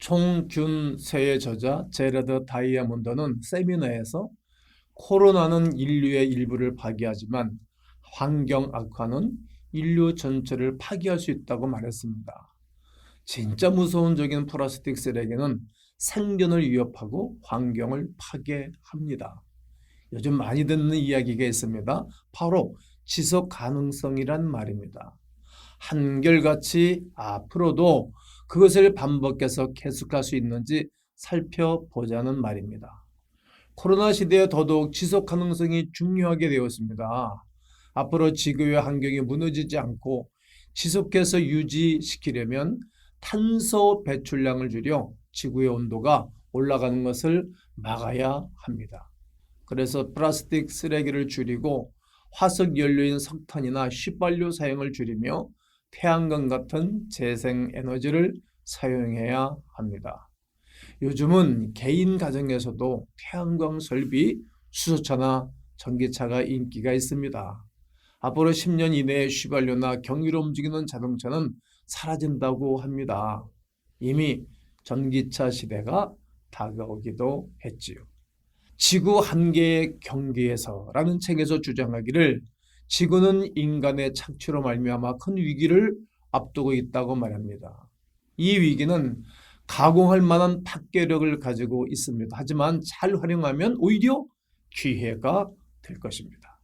송균세의 저자 제레드 다이아몬드는 세미나에서 코로나는 인류의 일부를 파괴하지만 환경 악화는 인류 전체를 파괴할 수 있다고 말했습니다. 진짜 무서운 적인 플라스틱 쓰레기는 생존을 위협하고 환경을 파괴합니다. 요즘 많이 듣는 이야기가 있습니다. 바로 지속 가능성이란 말입니다. 한결같이 앞으로도 그것을 반복해서 계속할 수 있는지 살펴보자는 말입니다. 코로나 시대에 더더욱 지속 가능성이 중요하게 되었습니다. 앞으로 지구의 환경이 무너지지 않고 지속해서 유지시키려면 탄소 배출량을 줄여 지구의 온도가 올라가는 것을 막아야 합니다. 그래서 플라스틱 쓰레기를 줄이고 화석 연료인 석탄이나 휘발유 사용을 줄이며 태양광 같은 재생 에너지를 사용해야 합니다. 요즘은 개인 가정에서도 태양광 설비, 수소차나 전기차가 인기가 있습니다. 앞으로 10년 이내에 휘발유나 경유로 움직이는 자동차는 사라진다고 합니다. 이미 전기차 시대가 다가오기도 했지요. 지구 한계의 경계에서라는 책에서 주장하기를 지구는 인간의 착취로 말미암아 큰 위기를 앞두고 있다고 말합니다. 이 위기는 가공할 만한 파괴력을 가지고 있습니다. 하지만 잘 활용하면 오히려 기회가 될 것입니다.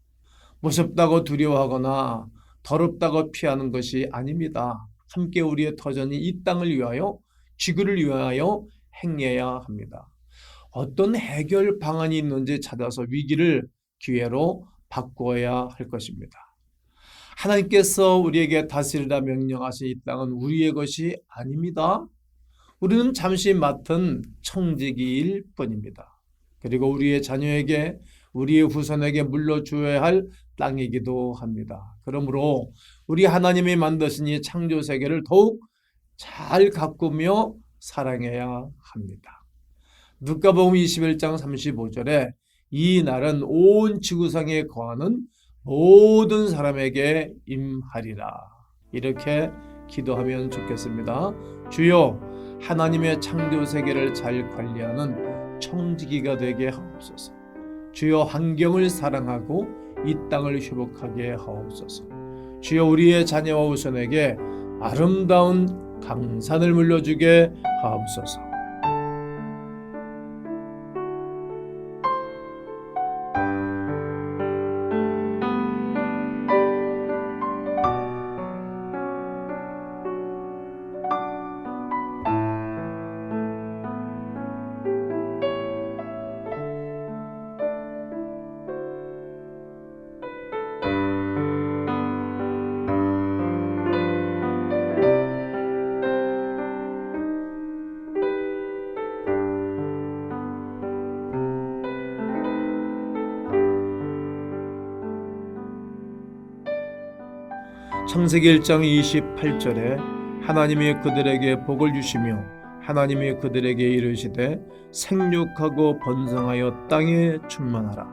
무섭다고 두려워하거나 더럽다고 피하는 것이 아닙니다. 함께 우리의 터전이 이 땅을 위하여 지구를 위하여 행해야 합니다. 어떤 해결 방안이 있는지 찾아서 위기를 기회로 바꾸어야 할 것입니다. 하나님께서 우리에게 다스리라 명령하신 이 땅은 우리의 것이 아닙니다. 우리는 잠시 맡은 청지기일 뿐입니다. 그리고 우리의 자녀에게 우리의 후손에게 물려주어야 할 땅이기도 합니다. 그러므로 우리 하나님이 만드신 이 창조 세계를 더욱 잘 가꾸며 사랑해야 합니다. 누가복음 21장 35절에 이 날은 온 지구상에 거하는 모든 사람에게 임하리라. 이렇게 기도하면 좋겠습니다. 주여 하나님의 창조 세계를 잘 관리하는 청지기가 되게 하옵소서. 주여 환경을 사랑하고 이 땅을 회복하게 하옵소서. 주여 우리의 자녀와 후손에게 아름다운 강산을 물려주게 하옵소서. 창세기 1장 28절에 하나님이 그들에게 복을 주시며 하나님이 그들에게 이르시되 생육하고 번성하여 땅에 충만하라.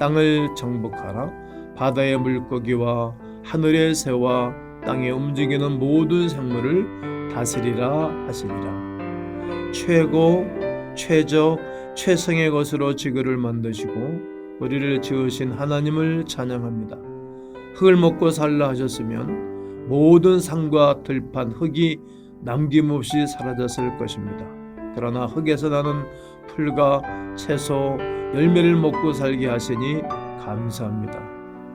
땅을 정복하라. 바다의 물고기와 하늘의 새와 땅에 움직이는 모든 생물을 다스리라 하시니라. 최고 최적 최성의 것으로 지구를 만드시고 우리를 지으신 하나님을 찬양합니다. 흙을 먹고 살라 하셨으면 모든 산과 들판 흙이 남김없이 사라졌을 것입니다. 그러나 흙에서 나는 풀과 채소, 열매를 먹고 살게 하시니 감사합니다.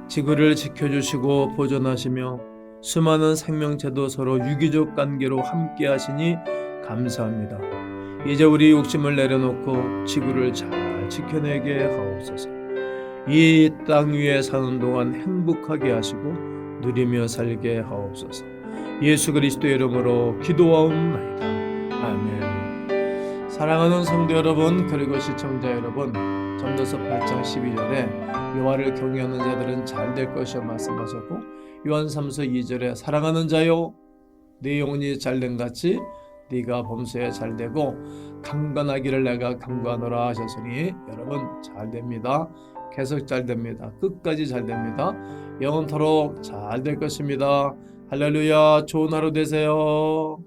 지구를 지켜주시고 보존하시며 수많은 생명체도 서로 유기적 관계로 함께 하시니 감사합니다. 이제 우리 욕심을 내려놓고 지구를 잘 지켜내게 하옵소서. 이 땅 위에 사는 동안 행복하게 하시고 누리며 살게 하옵소서. 예수 그리스도의 이름으로 기도하옵나이다. 아멘. 사랑하는 성도 여러분 그리고 시청자 여러분 전도서 8장 12절에 여호와를 경외하는 자들은 잘 될 것이라 말씀하셨고 요한 3서 2절에 사랑하는 자요 네 영혼이 잘된 같이 네가 범사에 잘 되고 강건하기를 내가 강구하노라 하셨으니 여러분 잘 됩니다. 계속 잘 됩니다. 끝까지 잘 됩니다. 영원토록 잘 될 것입니다. 할렐루야 좋은 하루 되세요.